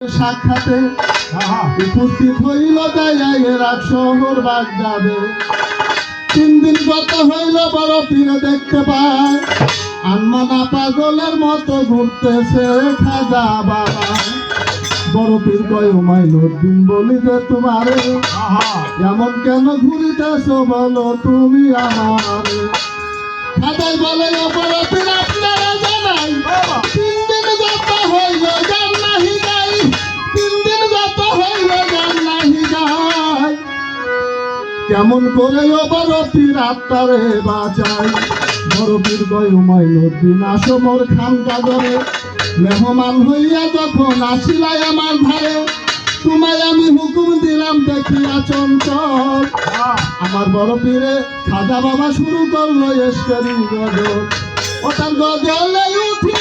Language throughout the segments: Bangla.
সাক্ষাতে উপস্থিত হইল রাত শহর বাগদাদে। তিন দিন গত হইল বড় পীরে দেখতে পায়। আনমানা পাগলের মতো ঘুরতেছে খাজা বাবা বড় পীর কয় বলি যে তোমারে। এমন কেন ঘুরিতেছ বলো তুমি আমারে? খাদাই বলে পীর আপনারা জানাই কেমন করে ও বড় পীর আত্মারে বাঁচাই বড় পীর গয় মাইনুদ্দিন আসো মোর খান কাগরে মেহমান হইয়া যখন আসিলাই আমার ধারে তোমায় আমি হুকুম দিলাম, দেখিয়া চঞ্চল। আমার বড় পীরে খাজা বাবা শুরু করল এসকারি গজল ওটার গজলে উঠিল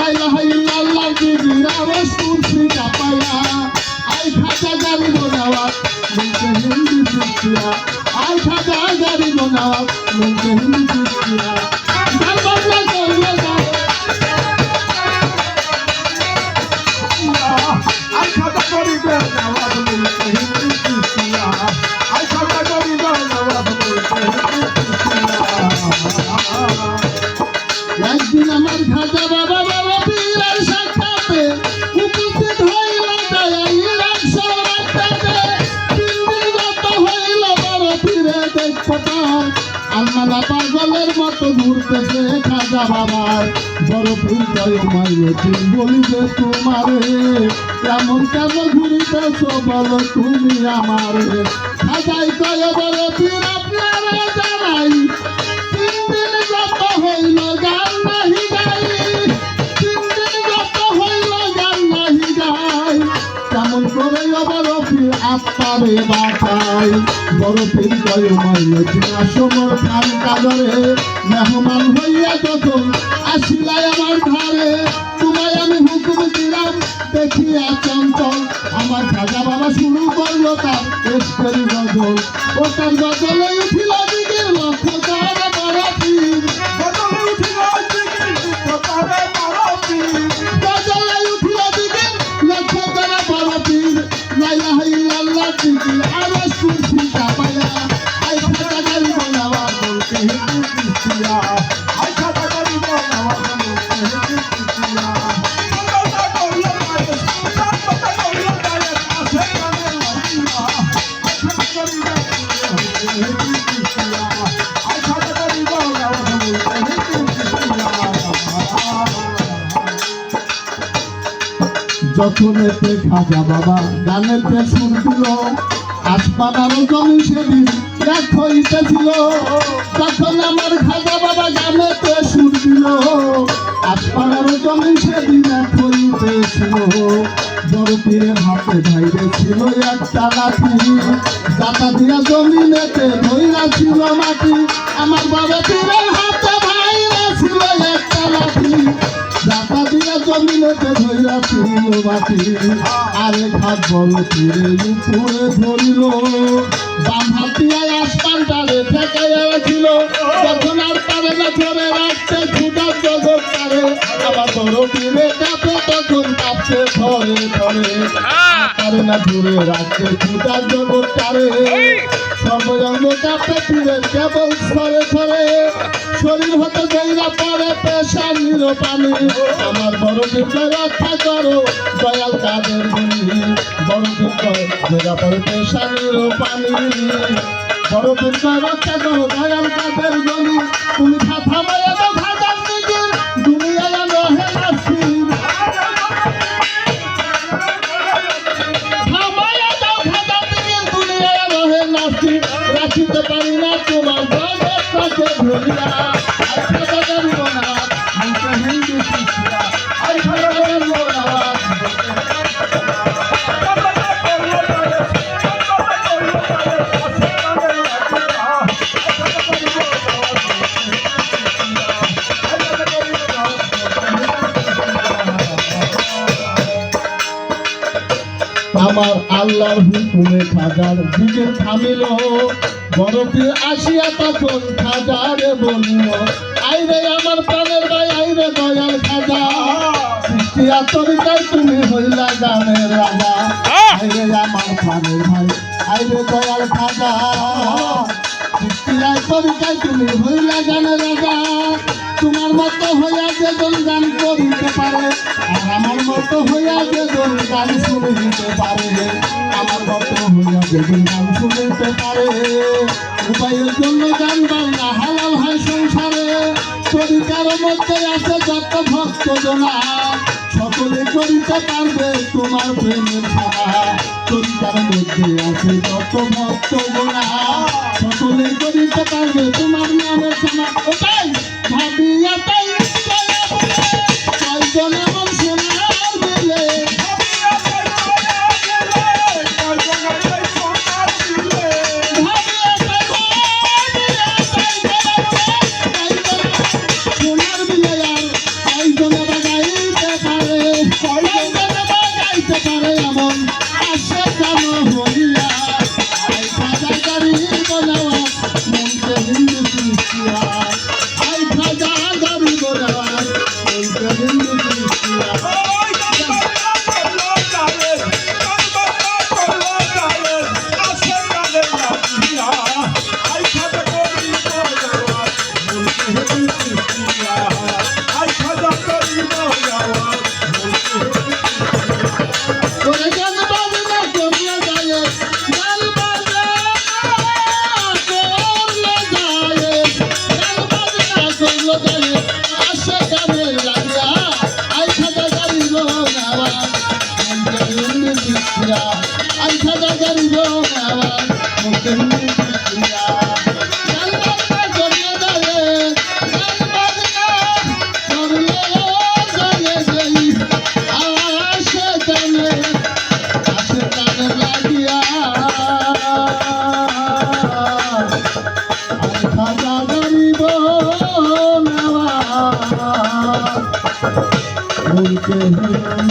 লাইলা বাবার বড় পীর জয় মাইয়ে তিন বলি যে তোমারে। এমন কেন ঘুরিতেছ বলো তুমি আমারে? খাজাই কয় বড় পীর আপনারা জানাই, তিন দিন গত হইল, গান দিন মেহমান হইয়া যখন আসিলাই আমার ঘরে। তোমায় আমি হুকুম দিলাম, দেখিয়া চঞ্চল আমার খাজা বাবা শুরু করল তার এসকেরি গজল ও তার গজলে হিন্দু কৃষ্টিয়া আই খাজা গাড়ি বলাওয়া বলতে হিন্দু যখন এতে খাজা বাবা, গানের পে সুর দিল, আসমান জমি সেদিন। এক হইতেছিল তখন আমার খাজা বাবা গানের পে সুর দিল। আসমান আরও জমি সেদিন এক হইতেছিল বড় পীরের হাতে ভাইরে ছিল একটা লাঠি। দাতা দিয়া জমিনেতে ধইরা ছিল মাটি। আমার বাবা পীরের হাতে ভাইরে ছিল একটা লাঠি। দাতা দিয়া জমিনেতে ধইরা ছিল মাটি। আরে খাট বড় ধরিল। না ধরে রাখতে ছুটার জগৎ পারে সর্বজঙ্গ কাঁপতে পীরে কেবল সরে সরে শরীর হতে গইরা পরে পেশানির পানি। আমার বড় পীরকে রক্ষা করো দয়াল কাদের গুনি বড় পীরকে গইরা পরে পেশানির পানি। বড় রক্ষা করো দয়াল কাদের গুনি তুমি কথা বলে আমার আল্লাহর হুকুমে খাজার দিকে থামিল। বরফে আসিয়া তখন খাজারে আই আইরে আমার প্রাণের ভাই আইরে দয়াল খাজা। সৃষ্টিয়া তরিকায় তুমি হইলা গানের রাজা। আইরে আমার প্রাণের ভাই আইরে দয়াল খাজা। সৃষ্টিয়া তরিকায় তুমি হইলা গানের রাজা। তোমার মতো হইয়া যেজন গান করিতে পারে, আর আমার মতো হইয়া যেজন গান শুনিতে পারে আমার মতো হইয়া যেজন গান শুনিতে পারে, উপায়ের জন্য গান বাংলা হালাল হয় সংসারে। তরিকার মধ্যে আছে যত ভক্ত জনা করিতে পারবে তোমার প্রেমের ছাড়া তরিকার মধ্যে আছে যত ভক্ত গোড়া। সকলে করিতে পারবে তোমার নামের ছাড়া ওটাই, ভাবিয়া তাই 何? নেওয়া মুরকে হিন্দু